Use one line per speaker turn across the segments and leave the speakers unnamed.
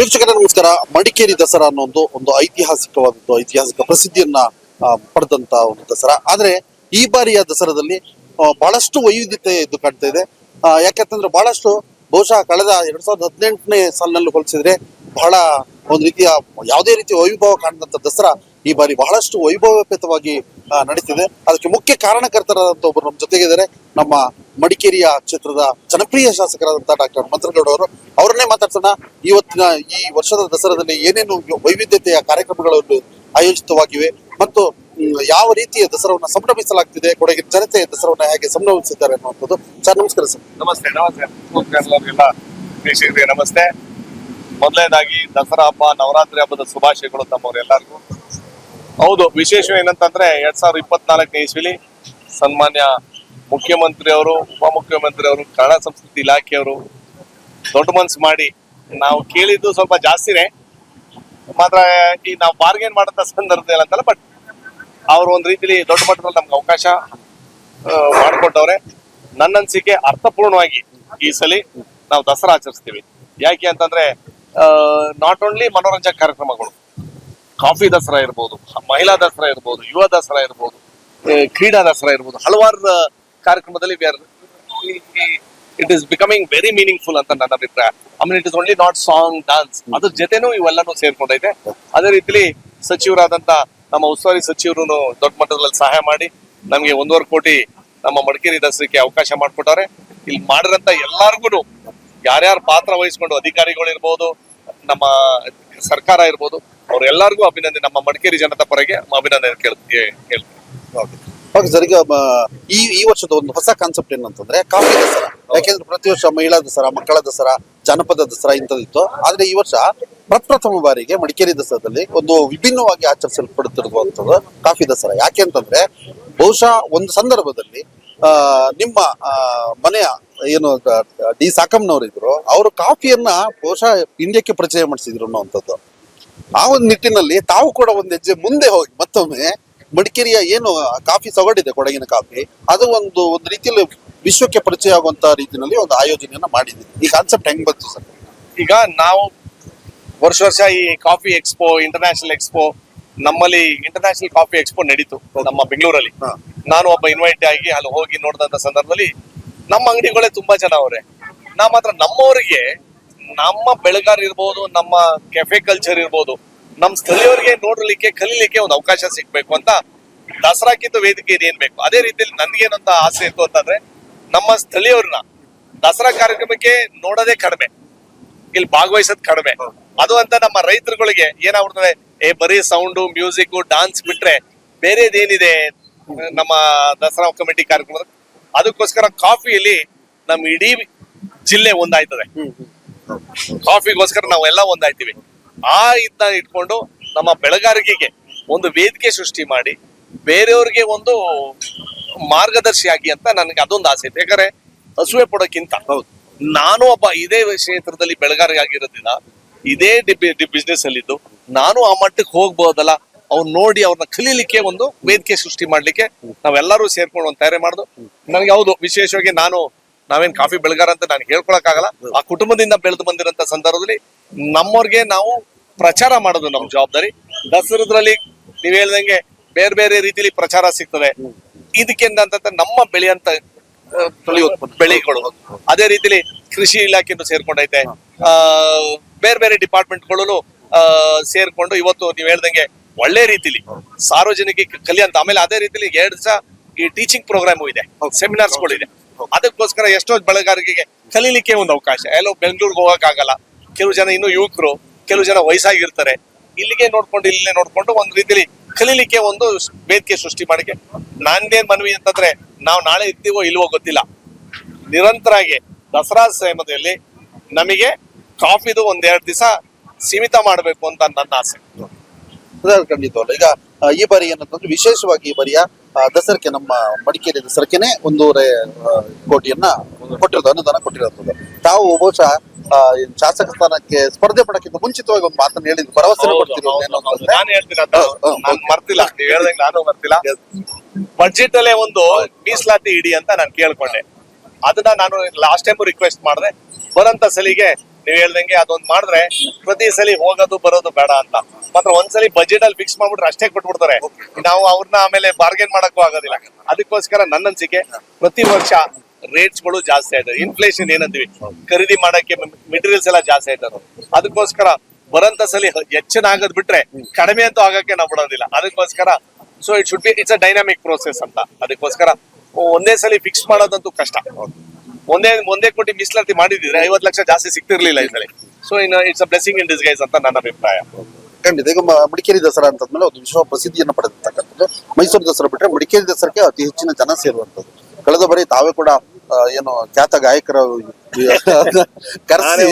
ನಮಸ್ಕಾರ. ಮಡಿಕೇರಿ ದಸರಾ ಅನ್ನೋದು ಒಂದು ಒಂದು ಐತಿಹಾಸಿಕವಾದದ್ದು, ಐತಿಹಾಸಿಕ ಪ್ರಸಿದ್ಧಿಯನ್ನ ಪಡೆದಂತ ಒಂದು ದಸರಾ. ಆದ್ರೆ, ಈ ಬಾರಿಯ ದಸರಾದಲ್ಲಿ ಬಹಳಷ್ಟು ವೈವಿಧ್ಯತೆ ಎದ್ದು ಕಾಣ್ತಾ ಇದೆ. ಯಾಕಂತಂದ್ರೆ ಬಹಳಷ್ಟು, ಬಹುಶಃ ಕಳೆದ ಎರಡ್ ಸಾವಿರದ ಹದಿನೆಂಟನೇ ಸಾಲಿನಲ್ಲಿ ಹೋಲಿಸಿದ್ರೆ ಬಹಳ ಒಂದು ರೀತಿಯ, ಯಾವುದೇ ರೀತಿಯ ವೈಭವ ಕಾಣದಂತ ದಸರಾ ಈ ಬಾರಿ ಬಹಳಷ್ಟು ವೈಭವೋಪೇತವಾಗಿ ನಡೀತಿದೆ. ಅದಕ್ಕೆ ಮುಖ್ಯ ಕಾರಣಕರ್ತರಾದಂತ ಒಬ್ಬರು ನಮ್ಮ ಜೊತೆಗಿದ್ದಾರೆ. ನಮ್ಮ ಮಡಿಕೇರಿಯ ಕ್ಷೇತ್ರದ ಜನಪ್ರಿಯ ಶಾಸಕರಾದಂತಹ ಡಾಕ್ಟರ್ ಮಂತ್ರಗೌಡ ಅವರು, ಅವರನ್ನೇ ಮಾತಾಡ್ಸೋಣ. ಇವತ್ತಿನ ಈ ವರ್ಷದ ದಸರಾದಲ್ಲಿ ಏನೇನು ವೈವಿಧ್ಯತೆಯ ಕಾರ್ಯಕ್ರಮಗಳು ಆಯೋಜಿತವಾಗಿವೆ ಮತ್ತು ಯಾವ ರೀತಿಯ ದಸರಾವನ್ನ ಸಂಭ್ರಮಿಸಲಾಗ್ತಿದೆ, ಕೊಡಗಿನ ಜನತೆ ದಸರವನ್ನು ಹೇಗೆ ಸಂಭ್ರಮಿಸಿದ್ದಾರೆ ಅನ್ನುವಂಥದ್ದು. ಸರ್, ನಮಸ್ಕಾರ ಸರ್.
ನಮಸ್ತೆ ನಮಸ್ತೆ. ನಮಸ್ತೆ ಮೊದಲನೇದಾಗಿ ದಸರಾ ಹಬ್ಬ, ನವರಾತ್ರಿ ಹಬ್ಬದ ಶುಭಾಶಯಗಳು ತಮ್ಮವರೆಲ್ಲರಿಗೂ. ಹೌದು ವಿಶೇಷ ಏನಂತಂದ್ರೆ ಎರಡ್ ಸಾವಿರದ ಇಪ್ಪತ್ನಾಲ್ಕನೇ ಇಸ್ವಿಲಿ ಸನ್ಮಾನ್ಯ ಮುಖ್ಯಮಂತ್ರಿ ಅವರು ಉಪಮುಖ್ಯಮಂತ್ರಿ ಅವರು ಕನ್ನಡ ಸಂಸ್ಕೃತಿ ಇಲಾಖೆಯವರು ದೊಡ್ಡ ಮನ್ಸು ಮಾಡಿ ನಾವು ಕೇಳಿದ್ದು ಸ್ವಲ್ಪ ಜಾಸ್ತಿನೇ. ಮಾತ್ರ ಈ ನಾವು ಬಾರ್ಗೇನ್ ಮಾಡಂತ ಸಂದರ್ಭದಲ್ಲಿ ಅಂತಲ್ಲ ಬಟ್ ಅವರು ಒಂದು ರೀತಿಲಿ ದೊಡ್ಡ ಮಟ್ಟದಲ್ಲಿ ನಮ್ಗೆ ಅವಕಾಶ ಮಾಡಿಕೊಟ್ಟವ್ರೆ. ನನ್ನ ಅನಿಸಿಕೆ ಅರ್ಥಪೂರ್ಣವಾಗಿ ಈ ಸಲ ನಾವು ದಸರಾ ಆಚರಿಸ್ತೀವಿ. ಯಾಕೆ ಅಂತಂದ್ರೆ ನಾಟ್ ಓನ್ಲಿ ಮನೋರಂಜಕ ಕಾರ್ಯಕ್ರಮಗಳು ಕಾಫಿ ದಸರಾ ಇರ್ಬೋದು, ಮಹಿಳಾ ದಸರಾ ಇರ್ಬೋದು, ಯುವ ದಸರಾ ಇರ್ಬೋದು ಕ್ರೀಡಾ ದಸರಾ ಇರ್ಬೋದು, ಹಲವಾರು ಕಾರ್ಯಕ್ರಮದಲ್ಲಿ it is becoming very meaningful ಅಂತ ನನ್ನ ಅಭಿಪ್ರಾಯ. I mean it is only not song dance ಅದ್ರ ಜೊತೆನೂ ಇವೆಲ್ಲನೂ ಸೇರ್ಕೊಂಡೈತೆ ಅದೇ ರೀತಿಲಿ ಸಚಿವರಾದಂತ ನಮ್ಮ ಉಸ್ತುವಾರಿ ಸಚಿವರು ದೊಡ್ಡ ಮಟ್ಟದಲ್ಲಿ ಸಹಾಯ ಮಾಡಿ ನಮಗೆ ಒಂದೂವರೆ ಕೋಟಿ ನಮ್ಮ ಮಡಿಕೇರಿ ದಸರಿಗೆ ಅವಕಾಶ ಮಾಡಿಕೊಟ್ಟವ್ರೆ. ಇಲ್ಲಿ ಮಾಡಿರಂತ ಎಲ್ಲಾರ್ಗು ಯಾರ್ಯಾರು ಪಾತ್ರ ವಹಿಸ್ಕೊಂಡು ಅಧಿಕಾರಿಗಳು ಇರ್ಬೋದು ನಮ್ಮ ಸರ್ಕಾರ ಇರ್ಬೋದು ಅವ್ರೆಲ್ಲರಿಗೂ ಅಭಿನಂದನೆ. ನಮ್ಮ ಮಡಿಕೇರಿ ಜನತಾ ಪರಗೆ ಅಭಿನಂದನೆ ಕೇಳ್ತೀವಿ
ಮ, ಈ ಈ ವರ್ಷದ ಒಂದು ಹೊಸ ಕಾನ್ಸೆಪ್ಟ್ ಏನಂತಂದ್ರೆ ಕಾಫಿ ದಸರಾ. ಯಾಕೆಂದ್ರೆ ಪ್ರತಿ ವರ್ಷ ಮಹಿಳಾ ದಸರಾ ಮಕ್ಕಳ ದಸರಾ ಜನಪದ ದಸರಾ ಇಂಥದ್ದಿತ್ತು ಆದ್ರೆ ಈ ವರ್ಷ ಪ್ರಪ್ರಥಮ ಬಾರಿಗೆ ಮಡಿಕೇರಿ ದಸರಾದಲ್ಲಿ ಒಂದು ವಿಭಿನ್ನವಾಗಿ ಆಚರಿಸಲ್ಪಡುತ್ತಿರುವಂತದ್ದು ಕಾಫಿ ದಸರಾ. ಯಾಕೆ ಅಂತಂದ್ರೆ ಬಹುಶಃ ಒಂದು ಸಂದರ್ಭದಲ್ಲಿ ನಿಮ್ಮ ಮನೆಯ ಏನು ಡಿ ಸಾಕಮ್ಮನವರಿದ್ರು ಅವರು ಕಾಫಿಯನ್ನ ಬಹುಶಃ ಇಂಡಿಯಾಕ್ಕೆ ಪರಿಚಯ ಮಾಡಿಸಿದ್ರು ಅನ್ನುವಂಥದ್ದು. ಆ ಒಂದು ನಿಟ್ಟಿನಲ್ಲಿ ತಾವು ಕೂಡ ಒಂದು ಹೆಜ್ಜೆ ಮುಂದೆ ಹೋಗಿ ಮತ್ತೊಮ್ಮೆ ಮಡಿಕೇರಿಯ ಏನು ಕಾಫಿ ಸೊಗಡಿದೆ ಕೊಡಗಿನ ಕಾಫಿ. ಅದು ಒಂದು ಒಂದು ರೀತಿಯಲ್ಲಿ ವಿಶ್ವಕ್ಕೆ ಪರಿಚಯ ಆಗುವಂತ ರೀತಿಯಲ್ಲಿ ಒಂದು ಆಯೋಜನೆಯನ್ನ ಮಾಡಿದ್ವಿ. ಈ ಕಾನ್ಸೆಪ್ಟ್ ಹೆಂಗ್ ಬಂತು ಸರ್?
ಈಗ ನಾವು ವರ್ಷ ವರ್ಷ ಈ ಕಾಫಿ ಎಕ್ಸ್ಪೋ ಇಂಟರ್ನ್ಯಾಷನಲ್ ಎಕ್ಸ್ಪೋ ನಮ್ಮಲ್ಲಿ ಇಂಟರ್ನ್ಯಾಷನಲ್ ಕಾಫಿ ಎಕ್ಸ್ಪೋ ನಡೀತು ನಮ್ಮ ಬೆಂಗಳೂರಲ್ಲಿ. ನಾನು ಒಬ್ಬ ಇನ್ವೈಟ್ ಆಗಿ ಅಲ್ಲಿ ಹೋಗಿ ನೋಡಿದಂತ ಸಂದರ್ಭದಲ್ಲಿ ನಮ್ಮ ಅಂಗಡಿಗಳೇ ತುಂಬಾ ಜನ ಅವ್ರೆ. ನಾ ಮಾತ್ರ ನಮ್ಮವರಿಗೆ ನಮ್ಮ ಬೆಳೆಗಾರ ಇರ್ಬೋದು ನಮ್ಮ ಕೆಫೆ ಕಲ್ಚರ್ ಇರ್ಬೋದು ನಮ್ಮ ಸ್ಥಳೀಯರಿಗೆ ನೋಡ್ಲಿಕ್ಕೆ ಕಲೀಲಿಕ್ಕೆ ಒಂದು ಅವಕಾಶ ಸಿಗ್ಬೇಕು ಅಂತ ದಸರಾಕ್ಕಿಂತ ವೇದಿಕೆ ಏನ್ ಬೇಕು. ಅದೇ ರೀತಿಯಲ್ಲಿ ನನ್ಗೇನಂತ ಆಸೆ ಇತ್ತು ಅಂತಂದ್ರೆ ನಮ್ಮ ಸ್ಥಳೀಯವ್ರನ್ನ ದಸರಾ ಕಾರ್ಯಕ್ರಮಕ್ಕೆ ನೋಡೋದೇ ಕಡಿಮೆ. ಇಲ್ಲಿ ಭಾಗವಹಿಸೋದ್ ಕಡಿಮೆ. ಅದು ಅಂತ ನಮ್ಮ ರೈತರುಗಳಿಗೆ ಏನಾಗ್ಬಿಡ್ತದೆ ಏ ಬರೀ ಸೌಂಡು ಮ್ಯೂಸಿಕ್ ಡಾನ್ಸ್ ಬಿಟ್ರೆ ಬೇರೆದೇನಿದೆ ನಮ್ಮ ದಸರಾ ಕಮಿಟಿ ಕಾರ್ಯಕ್ರಮ ಅದಕ್ಕೋಸ್ಕರ ಕಾಫಿಯಲ್ಲಿ ನಮ್ಮ ಇಡೀ ಜಿಲ್ಲೆ ಒಂದಾಯ್ತದೆ. ಕಾಫಿಗೋಸ್ಕರ ನಾವೆಲ್ಲ ಒಂದಾಯ್ತೀವಿ. ಆ ಇದನ್ನ ಇಟ್ಕೊಂಡು ನಮ್ಮ ಬೆಳಗಾರಿಕೆಗೆ ಒಂದು ವೇದಿಕೆ ಸೃಷ್ಟಿ ಮಾಡಿ ಬೇರೆಯವ್ರಿಗೆ ಒಂದು ಮಾರ್ಗದರ್ಶಿಯಾಗಿ ಅಂತ ನನಗೆ ಅದೊಂದು ಆಸೆ ಇದೆ. ಯಾಕಂದ್ರೆ ಹಸುವೆ ಪಡೋಕ್ಕಿಂತ ನಾನು ಒಬ್ಬ ಇದೇ ಕ್ಷೇತ್ರದಲ್ಲಿ ಬೆಳೆಗಾರಿಗಾಗಿರೋದ್ರಿಂದ ಇದೇ ಬಿಸ್ನೆಸ್ ಅಲ್ಲಿದ್ದು ನಾನು ಆ ಮಟ್ಟಕ್ಕೆ ಹೋಗ್ಬೋದಲ್ಲ? ಅವ್ರು ನೋಡಿ ಅವ್ರನ್ನ ಕಲೀಲಿಕ್ಕೆ ಒಂದು ವೇದಿಕೆ ಸೃಷ್ಟಿ ಮಾಡ್ಲಿಕ್ಕೆ ನಾವೆಲ್ಲರೂ ಸೇರ್ಕೊಂಡು ಒಂದು ತಯಾರಿ ಮಾಡುದು. ನನಗೆ ಹೌದು ವಿಶೇಷವಾಗಿ ನಾನು ನಾವೇನ್ ಕಾಫಿ ಬೆಳಗಾರ ಅಂತ ನಾನು ಹೇಳ್ಕೊಳಕ್ಕಾಗಲ್ಲ. ಆ ಕುಟುಂಬದಿಂದ ಬೆಳೆದು ಬಂದಿರೋ ಸಂದರ್ಭದಲ್ಲಿ ನಮ್ಮವ್ರಿಗೆ ನಾವು ಪ್ರಚಾರ ಮಾಡೋದು ನಮ್ಮ ಜವಾಬ್ದಾರಿ. ದಸರಾದ್ರಲ್ಲಿ ನೀವ್ ಹೇಳ್ದಂಗೆ ಬೇರೆ ಬೇರೆ ರೀತಿಲಿ ಪ್ರಚಾರ ಸಿಗ್ತದೆ. ಇದಕ್ಕೆ ಅಂತಂದ್ರೆ ನಮ್ಮ ಬೆಳೆಯಂತ ಬೆಳೆಗಳು. ಅದೇ ರೀತಿಲಿ ಕೃಷಿ ಇಲಾಖೆಯನ್ನು ಸೇರ್ಕೊಂಡೈತೆ. ಆ, ಬೇರೆ ಬೇರೆ ಡಿಪಾರ್ಟ್ಮೆಂಟ್ಗಳು ಸೇರ್ಕೊಂಡು ಇವತ್ತು ನೀವ್ ಹೇಳ್ದಂಗೆ ಒಳ್ಳೆ ರೀತಿಲಿ ಸಾರ್ವಜನಿಕ ಕಲಿಯಂತ ಆಮೇಲೆ ಅದೇ ರೀತಿಲಿ ಎರಡ್ ದಿವಸ ಈ ಟೀಚಿಂಗ್ ಪ್ರೋಗ್ರಾಮು ಇದೆ. ಸೆಮಿನಾರ್ಸ್ ಇದೆ ಅದಕ್ಕೋಸ್ಕರ ಎಷ್ಟೋ ಬೆಳೆಗಾರರಿಗೆ ಕಲೀಲಿಕ್ಕೆ ಒಂದು ಅವಕಾಶ. ಎಲ್ಲೋ ಬೆಂಗಳೂರಿಗೆ ಹೋಗಕ್ ಆಗಲ್ಲ ಕೆಲವು ಜನ ಇನ್ನು ಯುವಕರು, ಕೆಲವು ಜನ ವಯಸ್ಸಾಗಿರ್ತಾರೆ. ಇಲ್ಲಿಗೆ ನೋಡ್ಕೊಂಡು ಇಲ್ಲೇ ನೋಡ್ಕೊಂಡು ಒಂದು ರೀತಿಲಿ ಕಲೀಲಿಕ್ಕೆ ಒಂದು ವೇದಿಕೆ ಸೃಷ್ಟಿ ಮಾಡಿಕೆ. ನಾನೇನ್ ಮನವಿ ಅಂತಂದ್ರೆ ನಾವು ನಾಳೆ ಇರ್ತೀವೋ ಇಲ್ವೋ ಗೊತ್ತಿಲ್ಲ. ನಿರಂತರಾಗಿ ದಸರಾ ಸಮಯದಲ್ಲಿ ನಮಗೆ ಕಾಫಿದು ಒಂದೆರಡು ದಿವಸ ಸೀಮಿತ ಮಾಡಬೇಕು ಅಂತ ನನ್ನ ಆಸೆ.
ಖಂಡಿತವಲ್ಲ ಈಗ ಈ ಬಾರಿ ಏನಂತಂದ್ರೆ ವಿಶೇಷವಾಗಿ ಈ ಬಾರಿಯ ದಸರಕ್ಕೆ ನಮ್ಮ ಮಡಿಕೇರಿ ದಸರಕ್ಕೆನೆ ಒಂದೂವರೆ ಕೋಟಿಯನ್ನ ಕೊಟ್ಟಿರೋದು ಅನುದಾನ ಕೊಟ್ಟಿರೋದು. ತಾವು ಬಹುಶಃ ಆ, ಶಾಸಕ ಸ್ಥಾನಕ್ಕೆ ಸ್ಪರ್ಧೆ ಪಡಕ್ಕಿಂತ ಮುಂಚಿತವಾಗಿ ಒಂದು ಮಾತನ್ನ ಹೇಳಿದ್ರು ಭರವಸೆ ಕೊಡ್ತಿರೋದು
ನಾನು ನೀವ್ ಹೇಳ್ದಂಗೆ ಮರ್ತಿಲ್ಲ. ಬಡ್ಜೆಟ್ ಅಲ್ಲೇ ಒಂದು ಮೀಸಲಾತಿ ಇಡಿ ಅಂತ ನಾನು ಕೇಳ್ಕೊಂಡೆ. ಅದನ್ನ ನಾನು ಲಾಸ್ಟ್ ಟೈಮ್ ರಿಕ್ವೆಸ್ಟ್ ಮಾಡಿದೆ. ಬರಂತ ಸಲಿಗೆ ನೀವ್ ಹೇಳ್ದಂಗೆ ಅದೊಂದ್ ಮಾಡಿದ್ರೆ ಪ್ರತಿ ಸಲಿ ಹೋಗೋದು ಬರೋದು ಬೇಡ ಅಂತ. ಮಾತ್ರ ಒಂದ್ಸಲಿ ಬಜೆಟ್ ಅಲ್ಲಿ ಫಿಕ್ಸ್ ಮಾಡ್ಬಿಟ್ರೆ ಅಷ್ಟೇ ಕೊಟ್ಬಿಡ್ತಾರೆ. ನಾವು ಅವ್ರನ್ನ ಆಮೇಲೆ ಬಾರ್ಗೇನ್ ಮಾಡಕ್ಕೂ ಆಗೋದಿಲ್ಲ. ಅದಕ್ಕೋಸ್ಕರ ನನ್ನ ಅನ್ಸಿಕೆ ಪ್ರತಿ ವರ್ಷ ರೇಟ್ಸ್ಗಳು ಜಾಸ್ತಿ ಆಯ್ತದೆ ಇನ್ಫ್ಲೇಷನ್ ಏನಂತೀವಿ? ಖರೀದಿ ಮಾಡಕ್ಕೆ ಮೆಟೀರಿಯಲ್ಸ್ ಎಲ್ಲ ಜಾಸ್ತಿ ಆಯ್ತದೆ ಅದಕ್ಕೋಸ್ಕರ ಬರಂತ ಸಲಿ ಹೆಚ್ಚನಾಗದ್ ಬಿಟ್ರೆ ಕಡಿಮೆ ಅಂತೂ ಆಗಕ್ಕೆ ನಾವು ಬಿಡೋದಿಲ್ಲ. ಅದಕ್ಕೋಸ್ಕರ so it should be it's a dynamic process ಅಂತ. ಅದಕ್ಕೋಸ್ಕರ ಒಂದೇ ಸಲ ಫಿಕ್ಸ್ ಮಾಡೋದಂತೂ ಕಷ್ಟ. ಒಂದೇ ಒಂದೇ ಕೋಟಿ ಮೀಸಲಾತಿ ಮಾಡಿದ್ರೆ ಐವತ್ತು ಲಕ್ಷ ಜಾಸ್ತಿ ಸಿಗ್ತಿರ್ಲಿಲ್ಲ ಈ ಸಲ so in it's a blessing in disguise ಅಂತ ನನ್ನ ಅಭಿಪ್ರಾಯ.
ಖಂಡಿತ. ಈಗ ಮಡಿಕೇರಿ ದಸರಾ ಅಂತಂದ್ಮೇಲೆ ಒಂದು ವಿಶ್ವ ಪ್ರಸಿದ್ಧಿಯನ್ನು ಪಡೆದಿರ್ತಕ್ಕಂಥದ್ದು ಮೈಸೂರು ದಸರಾ ಬಿಟ್ಟರೆ ಮಡಿಕೇರಿ ದಸರಾಕ್ಕೆ ಅತಿ ಹೆಚ್ಚಿನ ಜನ ಸೇರುವಂತದ್ದು ಕಳೆದ ಬಾರಿ ತಾವೇ ಕೂಡ ಏನು ಖ್ಯಾತ ಗಾಯಕರ ಕರೆಸಿ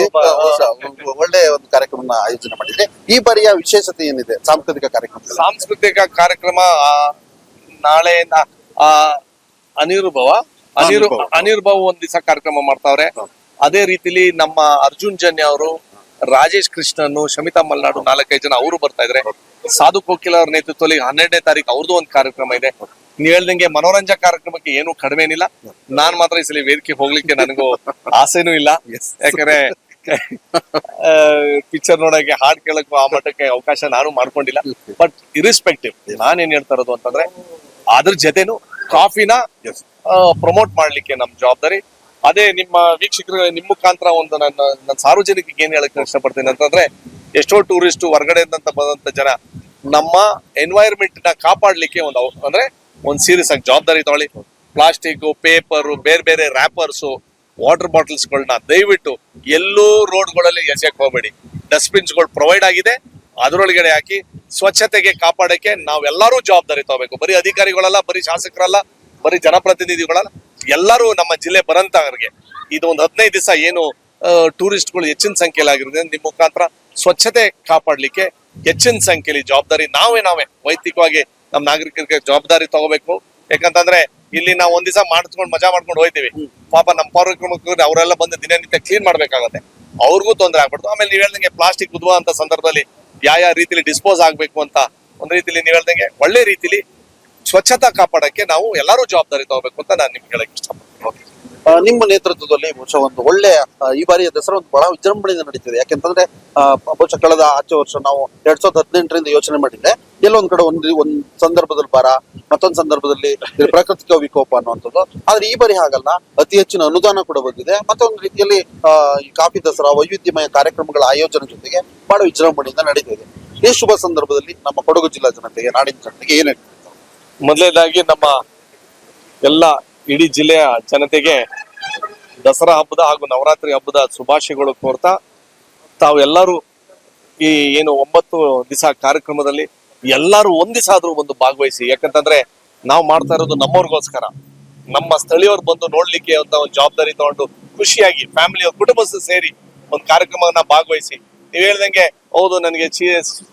ಒಳ್ಳೆ ಒಂದು ಕಾರ್ಯಕ್ರಮ ಆಯೋಜನೆ ಮಾಡಿದ್ರೆ. ಈ ಬಾರಿಯ ವಿಶೇಷತೆ ಏನಿದೆ ಸಾಂಸ್ಕೃತಿಕ ಕಾರ್ಯಕ್ರಮ
ಸಾಂಸ್ಕೃತಿಕ ಕಾರ್ಯಕ್ರಮ ಆ ಅನಿರ್ಭವ. ಅನಿರು
ಅನಿರ್ಭವ.
ಅನಿರ್ಭವ ಒಂದ್ ದಿವಸ ಕಾರ್ಯಕ್ರಮ ಮಾಡ್ತಾವ್ರೆ. ಅದೇ ರೀತಿಲಿ ನಮ್ಮ ಅರ್ಜುನ್ ಜನ್ಯ ಅವರು ರಾಜೇಶ್ ಕೃಷ್ಣನ್ ಶಮಿತಾ ಮಲ್ನಾಡು ನಾಲ್ಕೈದು ಜನ ಅವರು ಬರ್ತಾ ಇದ್ರೆ. ಸಾಧು ಕೋಕಿಲ ಅವ್ರ ನೇತೃತ್ವದಲ್ಲಿ ಹನ್ನೆರಡನೇ ತಾರೀಕು ಅವ್ರದ್ದು ಒಂದು ಕಾರ್ಯಕ್ರಮ ಇದೆ. ನೀವ್ ಹೇಳ್ದಂಗೆ ಮನೋರಂಜ ಕಾರ್ಯಕ್ರಮಕ್ಕೆ ಏನು ಕಡಿಮೆ ಏನಿಲ್ಲ ನಾನ್ ಮಾತ್ರ ಈ ಸಲ ವೇದಿಕೆ ಹೋಗ್ಲಿಕ್ಕೆ ನನಗೂ ಆಸೆನೂ ಇಲ್ಲ. ಯಾಕಂದ್ರೆ ಪಿಕ್ಚರ್ ನೋಡಕ್ಕೆ ಹಾಡ್ ಕೇಳಕ್ಕೂ ಆ ಮಟ್ಟಕ್ಕೆ ಅವಕಾಶ ನಾನು ಮಾಡ್ಕೊಂಡಿಲ್ಲ. ಬಟ್ ಇರಿಸ್ಪೆಕ್ಟಿವ್ ನಾನೇನ್ ಹೇಳ್ತಾ ಇರೋದು ಅಂತಂದ್ರೆ ಅದ್ರ ಜೊತೆನು ಕಾಫಿನ ಪ್ರಮೋಟ್ ಮಾಡ್ಲಿಕ್ಕೆ ನಮ್ ಜವಾಬ್ದಾರಿ. ಅದೇ ನಿಮ್ಮ ವೀಕ್ಷಕರು ನಿಮ್ಮ ಮುಖಾಂತರ ಒಂದು ನನ್ನ ನನ್ನ ಸಾರ್ವಜನಿಕರಿಗೆ ಏನ್ ಹೇಳಕ್ ಇಷ್ಟಪಡ್ತೀನಿ ಅಂತಂದ್ರೆ ಎಷ್ಟೋ ಟೂರಿಸ್ಟ್ ಹೊರಗಡೆ ಬಂದಂತ ಜನ ನಮ್ಮ ಎನ್ವೈರ್ಮೆಂಟ್ನ ಕಾಪಾಡ್ಲಿಕ್ಕೆ ಒಂದು ಅಂದ್ರೆ ಒಂದ್ ಸೀರಿಯಸ್ ಆಗಿ ಜವಾಬ್ದಾರಿ ತಗೊಳ್ಳಿ. ಪ್ಲಾಸ್ಟಿಕ್ ಪೇಪರ್ ಬೇರೆ ಬೇರೆ ರ್ಯಾಪರ್ಸು ವಾಟರ್ ಬಾಟಲ್ಸ್ ಗಳನ್ನ ದಯವಿಟ್ಟು ಎಲ್ಲೂ ರೋಡ್ಗಳಲ್ಲಿ ಎಸೆಯಕ್ಕೆ ಹೋಗಬೇಡಿ. ಡಸ್ಟ್ಬಿನ್ಸ್ಗಳು ಪ್ರೊವೈಡ್ ಆಗಿದೆ. ಅದರೊಳಗಡೆ ಹಾಕಿ ಸ್ವಚ್ಛತೆಗೆ ಕಾಪಾಡಕ್ಕೆ ನಾವೆಲ್ಲರೂ ಜವಾಬ್ದಾರಿ ತಗೋಬೇಕು. ಬರೀ ಅಧಿಕಾರಿಗಳಲ್ಲ, ಬರೀ ಶಾಸಕರಲ್ಲ, ಬರೀ ಜನಪ್ರತಿನಿಧಿಗಳಲ್ಲ, ಎಲ್ಲರೂ ನಮ್ಮ ಜಿಲ್ಲೆ ಬರಂತವರಿಗೆ. ಇದು ಒಂದು ಹದಿನೈದು ದಿವಸ ಏನು ಟೂರಿಸ್ಟ್ಗಳು ಹೆಚ್ಚಿನ ಸಂಖ್ಯೆಯಲ್ಲಿ ಆಗಿರೋದ್ರಿಂದ ನಿಮ್ಮ ಮುಖಾಂತರ ಸ್ವಚ್ಛತೆ ಕಾಪಾಡಲಿಕ್ಕೆ ಹೆಚ್ಚಿನ ಸಂಖ್ಯೆಯಲ್ಲಿ ಜವಾಬ್ದಾರಿ ನಾವೇ ನಾವೇ ವೈಯಕ್ತಿಕವಾಗಿ ನಮ್ಮ ನಾಗರಿಕರಿಗೆ ಜವಾಬ್ದಾರಿ ತಗೋಬೇಕು. ಯಾಕಂತಂದ್ರೆ ಇಲ್ಲಿ ನಾವು ಒಂದ್ ದಿವಸ ಮಾಡಿಸ್ಕೊಂಡು ಮಜಾ ಮಾಡ್ಕೊಂಡು ಹೋಯ್ತೀವಿ. ಪಾಪ ನಮ್ಮ ಪೌರಕರ್ಮಿಕರು ಅವರೆಲ್ಲ ಬಂದು ದಿನನಿತ್ಯ ಕ್ಲೀನ್ ಮಾಡ್ಬೇಕಾಗತ್ತೆ. ಅವ್ರಿಗೂ ತೊಂದರೆ ಆಗ್ಬಿಡ್ತು. ಆಮೇಲೆ ನೀವು ಹೇಳ್ದಂಗೆ ಪ್ಲಾಸ್ಟಿಕ್ ಅಂತ ಸಂದರ್ಭದಲ್ಲಿ ಯಾವ ಯಾವ ರೀತಿಲಿ ಡಿಸ್ಪೋಸ್ ಆಗ್ಬೇಕು ಅಂತ ಒಂದ್ ರೀತಿಲಿ ನೀವು ಹೇಳ್ದಂಗೆ ಒಳ್ಳೆ ರೀತಿಲಿ ಸ್ವಚ್ಛತಾ ಕಾಪಾಡಕ್ಕೆ ನಾವು ಎಲ್ಲರೂ ಜವಾಬ್ದಾರಿ ತಗೋಬೇಕು ಅಂತ ನಾನು ನಿಮ್ಗೆ ಹೇಳಕ್ ಇಷ್ಟಪಡ್ತೀನಿ.
ನಿಮ್ಮ ನೇತೃತ್ವದಲ್ಲಿ ಬಹುಶಃ ಒಂದು ಒಳ್ಳೆ ಈ ಬಾರಿಯ ದಸರಾ ಒಂದು ಬಹಳ ವಿಜೃಂಭಣೆಯಿಂದ ನಡೀತಿದೆ. ಯಾಕೆಂತಂದ್ರೆ ಬಹುಶಃ ಕಳೆದ ಆಚೆ ವರ್ಷ ನಾವು ಎರಡ್ ಸಾವಿರದ ಹದಿನೆಂಟರಿಂದ ಯೋಚನೆ ಮಾಡಿದ್ರೆ ಎಲ್ಲೊಂದ್ ಕಡೆ ಒಂದು, ಒಂದ್ ಸಂದರ್ಭದಲ್ಲಿ ಬರ ಮತ್ತೊಂದ್ ಸಂದರ್ಭದಲ್ಲಿ ಪ್ರಾಕೃತಿಕ ವಿಕೋಪ ಅನ್ನುವಂಥದ್ದು. ಆದ್ರೆ ಈ ಬಾರಿ ಹಾಗಲ್ಲ. ಅತಿ ಹೆಚ್ಚಿನ ಅನುದಾನ ಕೂಡ ಬಂದಿದೆ. ಮತ್ತೊಂದು ರೀತಿಯಲ್ಲಿ ಈ ಕಾಫಿ ದಸರಾ ವೈವಿಧ್ಯಮಯ ಕಾರ್ಯಕ್ರಮಗಳ ಆಯೋಜನೆ ಜೊತೆಗೆ ಬಹಳ ವಿಜೃಂಭಣೆಯಿಂದ ನಡೀತಿದೆ. ಈ ಶುಭ ಸಂದರ್ಭದಲ್ಲಿ ನಮ್ಮ ಕೊಡಗು ಜಿಲ್ಲಾ ಜನತೆಗೆ, ನಾಡಿನ ಜನತೆಗೆ ಏನ್?
ಮೊದಲನೇದಾಗಿ ನಮ್ಮ ಎಲ್ಲ ಇಡೀ ಜಿಲ್ಲೆಯ ಜನತೆಗೆ ದಸರಾ ಹಬ್ಬದ ಹಾಗೂ ನವರಾತ್ರಿ ಹಬ್ಬದ ಶುಭಾಶಯಗಳು ಕೋರ್ತಾ ತಾವೆಲ್ಲರೂ ಈ ಏನು ಒಂಬತ್ತು ದಿವಸ ಕಾರ್ಯಕ್ರಮದಲ್ಲಿ ಎಲ್ಲರೂ ಒಂದ್ ದಿವಸ ಆದ್ರೂ ಒಂದು ಭಾಗವಹಿಸಿ. ಯಾಕಂತಂದ್ರೆ ನಾವು ಮಾಡ್ತಾ ಇರೋದು ನಮ್ಮವ್ರಿಗೋಸ್ಕರ. ನಮ್ಮ ಸ್ಥಳೀಯವ್ರು ಬಂದು ನೋಡ್ಲಿಕ್ಕೆ ಅಂತ ಒಂದು ಜವಾಬ್ದಾರಿ ತಗೊಂಡು ಖುಷಿಯಾಗಿ ಫ್ಯಾಮಿಲಿ ಕುಟುಂಬಸ್ಥರು ಸೇರಿ ಒಂದು ಕಾರ್ಯಕ್ರಮವನ್ನ ಭಾಗವಹಿಸಿ. ನೀವ್ ಹೇಳ್ದಂಗೆ, ಹೌದು, ನನಗೆ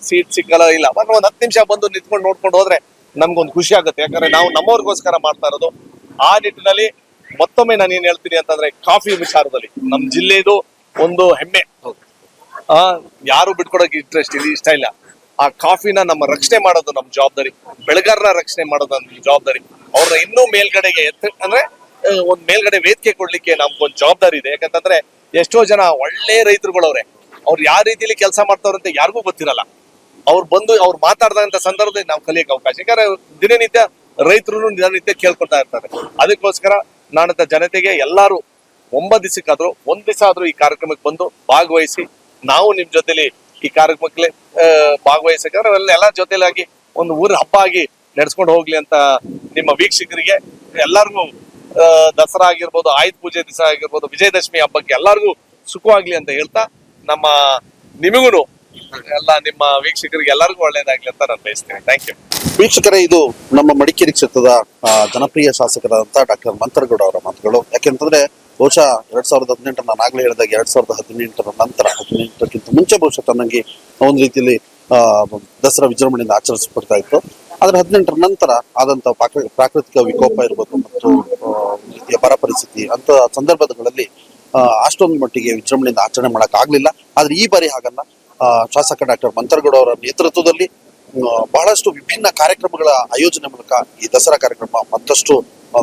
ಸೀಟ್ ಸಿಕ್ಕಲ್ಲ, ಇಲ್ಲ. ಒಂದು ಹತ್ತು ನಿಮಿಷ ಬಂದು ನಿಂತ್ಕೊಂಡು ನೋಡ್ಕೊಂಡು ಹೋದ್ರೆ ನಮ್ಗೊಂದು ಖುಷಿ ಆಗುತ್ತೆ. ಯಾಕಂದ್ರೆ ನಾವು ನಮ್ಮವ್ರಿಗೋಸ್ಕರ ಮಾಡ್ತಾ ಇರೋದು ಆ ನಿಟ್ಟಿನಲ್ಲಿ ಮತ್ತೊಮ್ಮೆ ನಾನು ಏನ್ ಹೇಳ್ತೀನಿ ಅಂತಂದ್ರೆ ಕಾಫಿ ವಿಚಾರದಲ್ಲಿ. ನಮ್ ಜಿಲ್ಲೆದು ಒಂದು ಹೆಮ್ಮೆ. ಆ, ಯಾರು ಬಿಟ್ಕೊಡಕ್ ಇಂಟ್ರೆಸ್ಟ್ ಇಲ್ಲಿ, ಇಷ್ಟ ಇಲ್ಲ. ಆ ಕಾಫಿನ ನಮ್ಮ ರಕ್ಷಣೆ ಮಾಡೋದು ನಮ್ ಜವಾಬ್ದಾರಿ. ಬೆಳೆಗಾರರ ರಕ್ಷಣೆ ಮಾಡೋದು ನಮ್ ಜವಾಬ್ದಾರಿ. ಅವ್ರನ್ನ ಇನ್ನೂ ಮೇಲ್ಗಡೆಗೆ ಎತ್ತ ಅಂದ್ರೆ ಒಂದ್ ಮೇಲ್ಗಡೆ ವೇದಿಕೆ ಕೊಡ್ಲಿಕ್ಕೆ ನಮ್ಗೊಂದ್ ಜವಾಬ್ದಾರಿ ಇದೆ. ಯಾಕಂತಂದ್ರೆ, ಎಷ್ಟೋ ಜನ ಒಳ್ಳೆ ರೈತರುಗಳವ್ರೆ. ಅವ್ರು ಯಾವ ರೀತಿಲಿ ಕೆಲಸ ಮಾಡ್ತಾವ್ರ ಅಂತ ಯಾರಿಗೂ ಗೊತ್ತಿರಲ್ಲ. ಅವ್ರು ಬಂದು ಅವ್ರು ಮಾತಾಡ್ದಂತ ಸಂದರ್ಭದಲ್ಲಿ ನಾವು ಕಲಿಯಕ್ಕೆ ಅವಕಾಶ. ಯಾಕಂದ್ರೆ ದಿನನಿತ್ಯ ರೈತರು ದಿನನಿತ್ಯ ಕೇಳ್ಕೊಳ್ತಾ ಇರ್ತಾರೆ. ಅದಕ್ಕೋಸ್ಕರ ನಾನಂತ ಜನತೆಗೆ ಎಲ್ಲರೂ ಒಂಬತ್ತು ದಿವಸಕ್ಕಾದ್ರೂ, ಒಂದ್ ದಿವಸ ಆದ್ರೂ ಈ ಕಾರ್ಯಕ್ರಮಕ್ಕೆ ಬಂದು ಭಾಗವಹಿಸಿ, ನಾವು ನಿಮ್ ಜೊತೆಲಿ ಈ ಕಾರ್ಯಕ್ರಮಕ್ಕೆ ಭಾಗವಹಿಸಕ್ರೆ ಎಲ್ಲ ಜೊತೆಲಾಗಿ ಒಂದು ಊರ ಹಬ್ಬ ಆಗಿ ನಡೆಸ್ಕೊಂಡು ಹೋಗ್ಲಿ ಅಂತ ನಿಮ್ಮ ವೀಕ್ಷಕರಿಗೆ ಎಲ್ಲರಿಗೂ ದಸರಾ ಆಗಿರ್ಬೋದು, ಆಯುಧ ಪೂಜೆ ದಿವಸ ಆಗಿರ್ಬೋದು, ವಿಜಯದಶಮಿ ಹಬ್ಬಕ್ಕೆ ಎಲ್ಲರಿಗೂ ಸುಖವಾಗ್ಲಿ ಅಂತ ಹೇಳ್ತಾ ನಮ್ಮ ನಿಮಗೂ ಎಲ್ಲ ನಿಮ್ಮ ವೀಕ್ಷಕರಿಗೆ ಎಲ್ಲರಿಗೂ ಒಳ್ಳೇದಾಗ್ಲಿ ಅಂತ ನಾನು ಬಯಸ್ತೇನೆ. ಥ್ಯಾಂಕ್ ಯು
ವೀಕ್ಷಕರೇ, ಇದು ನಮ್ಮ ಮಡಿಕೇರಿ ಕ್ಷೇತ್ರದ ಜನಪ್ರಿಯ ಶಾಸಕರಾದಂತಹ ಡಾಕ್ಟರ್ ಮಂತರಗೌಡ ಅವರ ಮಾತುಗಳು. ಯಾಕೆಂತಂದ್ರೆ ಬಹುಶಃ ಎರಡ್ ಸಾವಿರದ ಹದಿನೆಂಟರ ನಾನು ಆಗ್ಲೇ ಹೇಳಿದಾಗ ಎರಡ್ ಸಾವಿರದ ಹದಿನೆಂಟರ ನಂತರ, ಹದಿನೆಂಟಕ್ಕಿಂತ ಮುಂಚೆ ಬಹುಶಃ ತನ್ನಂಗೆ ಒಂದು ರೀತಿಯಲ್ಲಿ ದಸರಾ ವಿಜೃಂಭಣೆಯಿಂದ ಆಚರಿಸಲ್ಪಡ್ತಾ ಇತ್ತು. ಆದ್ರೆ ಹದಿನೆಂಟರ ನಂತರ ಆದಂತಹ ಪ್ರಾಕೃ- ಪ್ರಾಕೃತಿಕ ವಿಕೋಪ ಇರ್ಬೋದು ಮತ್ತು ರೀತಿಯ ಬರ ಪರಿಸ್ಥಿತಿ ಅಂತ ಸಂದರ್ಭಗಳಲ್ಲಿ ಅಷ್ಟೊಂದು ಮಟ್ಟಿಗೆ ವಿಜೃಂಭಣೆಯಿಂದ ಆಚರಣೆ ಮಾಡಕ್ ಆಗ್ಲಿಲ್ಲ ಆದ್ರೆ ಈ ಬಾರಿ ಹಾಗಲ್ಲ. ಶಾಸಕ ಡಾಕ್ಟರ್ ಮಂತರಗೌಡ ಅವರ ನೇತೃತ್ವದಲ್ಲಿ ಬಹಳಷ್ಟು ವಿಭಿನ್ನ ಕಾರ್ಯಕ್ರಮಗಳ ಆಯೋಜನೆ ಮೂಲಕ ಈ ದಸರಾ ಕಾರ್ಯಕ್ರಮ ಮತ್ತಷ್ಟು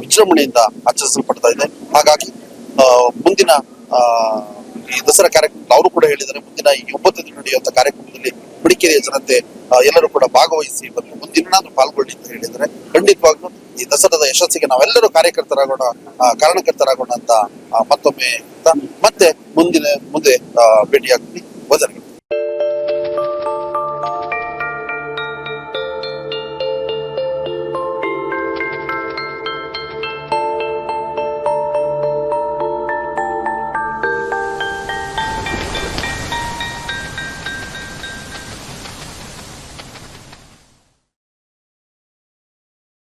ವಿಜೃಂಭಣೆಯಿಂದ ಆಚರಿಸಲ್ಪಡ್ತಾ ಇದೆ. ಹಾಗಾಗಿ ಮುಂದಿನ ಈ ದಸರಾ ಕಾರ್ಯಕ್ರಮ ಅವರು ಕೂಡ ಹೇಳಿದರೆ ಮುಂದಿನ ಈ ಒಂಬತ್ತು ದಿನ ನಡೆಯುವಂತಹ ಕಾರ್ಯಕ್ರಮದಲ್ಲಿ ಮಡಿಕೇರಿಯ ಜನತೆ ಎಲ್ಲರೂ ಕೂಡ ಭಾಗವಹಿಸಿ ಬಂದು ಮುಂದಿನ ಪಾಲ್ಗೊಳ್ಳಿ ಅಂತ ಹೇಳಿದರೆ ಖಂಡಿತವಾಗ್ಲೂ ಈ ದಸರಾದ ಯಶಸ್ಸಿಗೆ ನಾವೆಲ್ಲರೂ ಕಾರ್ಯಕರ್ತರಾಗೋಣ ಕಾರಣಕರ್ತರಾಗೋಣ ಅಂತ ಮತ್ತೊಮ್ಮೆ ಮತ್ತೆ ಮುಂದಿನ, ಮುಂದೆ ಭೇಟಿಯಾಗ್ತೀನಿ. ವಂದನೆಗಳು